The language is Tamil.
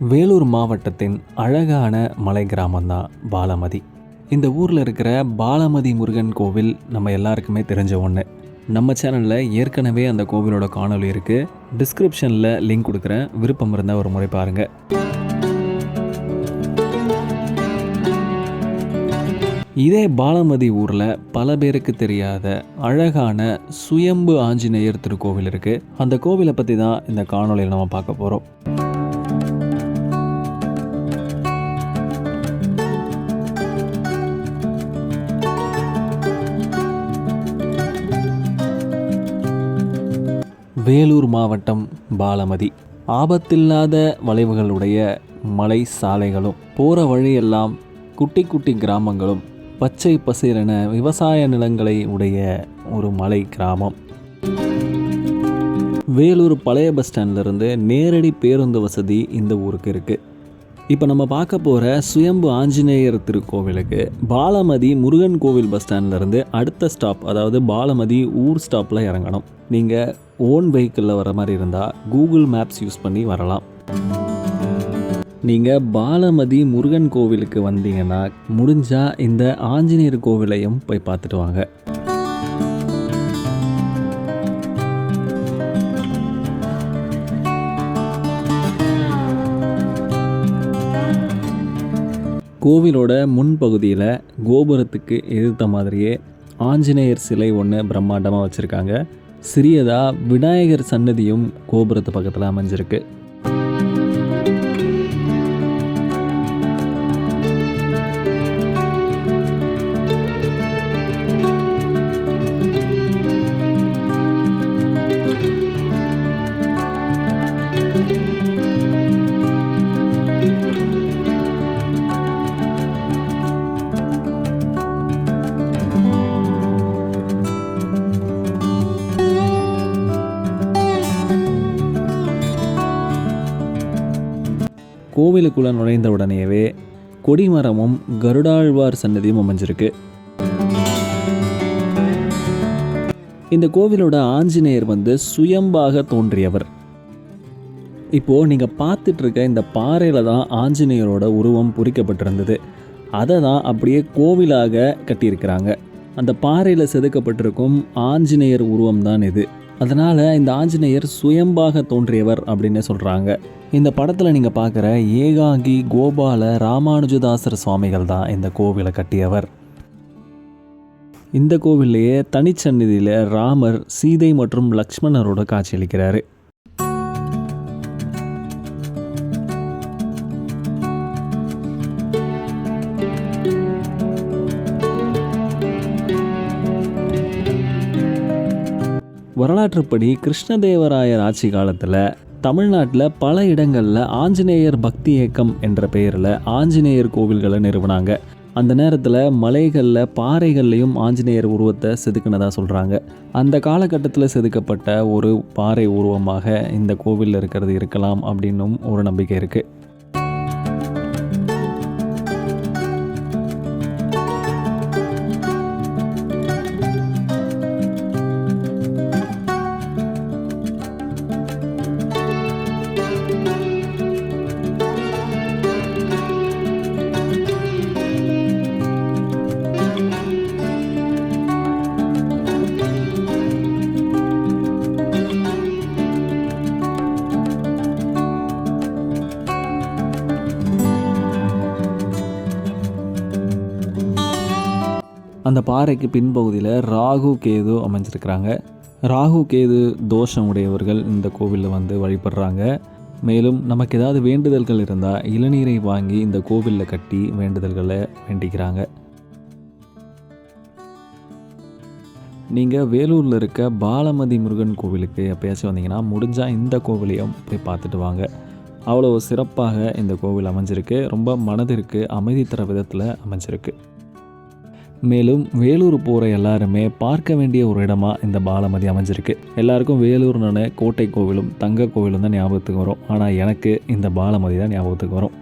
வேலூர் மாவட்டத்தின் அழகான மலை கிராமம்தான் பாலமதி. இந்த ஊரில் இருக்கிற பாலமதி முருகன் கோவில் நம்ம எல்லாருக்குமே தெரிஞ்ச ஒன்று நம்ம சேனலில் ஏற்கனவே அந்த கோவிலோட காணொளி இருக்குது டிஸ்கிரிப்ஷனில் லிங்க் கொடுக்குறேன். விருப்பம் இருந்தால் ஒரு முறை பாருங்கள் இதே பாலமதி ஊரில் பல பேருக்கு தெரியாத அழகான சுயம்பு ஆஞ்சநேயர் திருக்கோவில் இருக்குது அந்த கோவிலை பற்றி தான் இந்த காணொலியில் நம்ம பார்க்க போகிறோம் வேலூர் மாவட்டம் பாலமதி. ஆபத்தில்லாத வளைவுகளுடைய மலை சாலைகளும் போகிற வழியெல்லாம் குட்டி குட்டி கிராமங்களும் பச்சை பசீரென விவசாய நிலங்களை உடைய ஒரு மலை கிராமம். வேலூர் பழைய பஸ் ஸ்டாண்ட்லேருந்து நேரடி பேருந்து வசதி இந்த ஊருக்கு இருக்குது இப்போ நம்ம பார்க்க போகிற சுயம்பு ஆஞ்சநேயர் திருக்கோவிலுக்கு பாலமதி முருகன் கோவில் பஸ் ஸ்டாண்ட்லேருந்து அடுத்த ஸ்டாப் அதாவது பாலமதி ஊர் ஸ்டாப்பில் இறங்கணும். நீங்கள் ஓன் வெஹிக்கிளில் வர மாதிரி இருந்தால் கூகுள் மேப்ஸ் யூஸ் பண்ணி வரலாம். நீங்கள் பாலமதி முருகன் கோவிலுக்கு வந்தீங்கன்னா முடிஞ்சால் இந்த ஆஞ்சநேயர் கோவிலையும் போய் பார்த்துட்டு வாங்க. கோவிலோட முன்பகுதியில் கோபுரத்துக்கு எதிர்த்த மாதிரியே ஆஞ்சநேயர் சிலை ஒன்று பிரம்மாண்டமாக வச்சுருக்காங்க. சிறியதாக விநாயகர் சன்னதியும் கோபுரத்து பக்கத்தில் அமைஞ்சிருக்கு. கோவிலுக்குள்ளே நுழைந்த உடனேவே கொடிமரமும் கருடாழ்வார் சன்னதியும் அமைஞ்சிருக்கு. இந்த கோவிலோட ஆஞ்சநேயர் வந்து சுயம்பாக தோன்றியவர். இப்போது நீங்கள் பார்த்துட்டு இருக்க இந்த பாறையில் தான் ஆஞ்சநேயரோட உருவம் பொறிக்கப்பட்டிருந்தது. அதை தான் அப்படியே கோவிலாக கட்டியிருக்கிறாங்க. அந்த பாறையில் செதுக்கப்பட்டிருக்கும் ஆஞ்சநேயர் உருவம் தான் இது. அதனால் இந்த ஆஞ்சநேயர் சுயம்பாக தோன்றியவர் அப்படின்னு சொல்கிறாங்க இந்த படத்தில் நீங்கள் பார்க்குற ஏகாங்கி கோபால ராமானுஜதாசர் சுவாமிகள் தான் இந்த கோவிலை கட்டியவர். இந்த கோவில்லையே தனிச்சந்நிதியில் ராமர் சீதை மற்றும் லக்ஷ்மணரோட காட்சியளிக்கிறாரு. வரலாற்றுப்படி கிருஷ்ணதேவராயர் ஆட்சி காலத்தில் தமிழ்நாட்டில் பல இடங்களில் ஆஞ்சநேயர் பக்தி இயக்கம் என்ற பெயரில் ஆஞ்சநேயர் கோவில்களை நிறுவனாங்க. அந்த நேரத்தில் மலைகளில் பாறைகள்லையும் ஆஞ்சநேயர் உருவத்தை செதுக்கினதாக சொல்கிறாங்க அந்த காலகட்டத்தில் செதுக்கப்பட்ட ஒரு பாறை உருவமாக இந்த கோவிலில் இருக்கிறது இருக்கலாம் அப்படின்னும் ஒரு நம்பிக்கை இருக்குது அந்த பாறைக்கு பின்பகுதியில் ராகு கேது அமைஞ்சிருக்கிறாங்க. ராகு கேது தோஷம் உடையவர்கள் இந்த கோவிலில் வந்து வழிபடுறாங்க. மேலும் நமக்கு ஏதாவது வேண்டுதல்கள் இருந்தால் இளநீரை வாங்கி இந்த கோவிலில் கட்டி வேண்டுதல்களை வேண்டிக்கிறாங்க. நீங்கள் வேலூரில் இருக்க பாலமதி முருகன் கோவிலுக்கு எப்பயாச்சும் வந்தீங்கன்னா முடிஞ்சால் இந்த கோவிலையும் போய் பார்த்துட்டு வாங்க. அவ்வளோ சிறப்பாக இந்த கோவில் அமைஞ்சிருக்கு. ரொம்ப மனதிற்கு அமைதி தர விதத்தில் அமைஞ்சிருக்கு. மேலும் வேலூர் போகிற எல்லாருமே பார்க்க வேண்டிய ஒரு இடமா இந்த பாலமதி அமைஞ்சிருக்கு. எல்லாருக்கும் வேலூர்னு கோட்டை கோவிலும் தங்க கோவிலும் தான் ஞாபகத்துக்கு வரும். ஆனால் எனக்கு இந்த பாலமதி தான் ஞாபகத்துக்கு வரும்.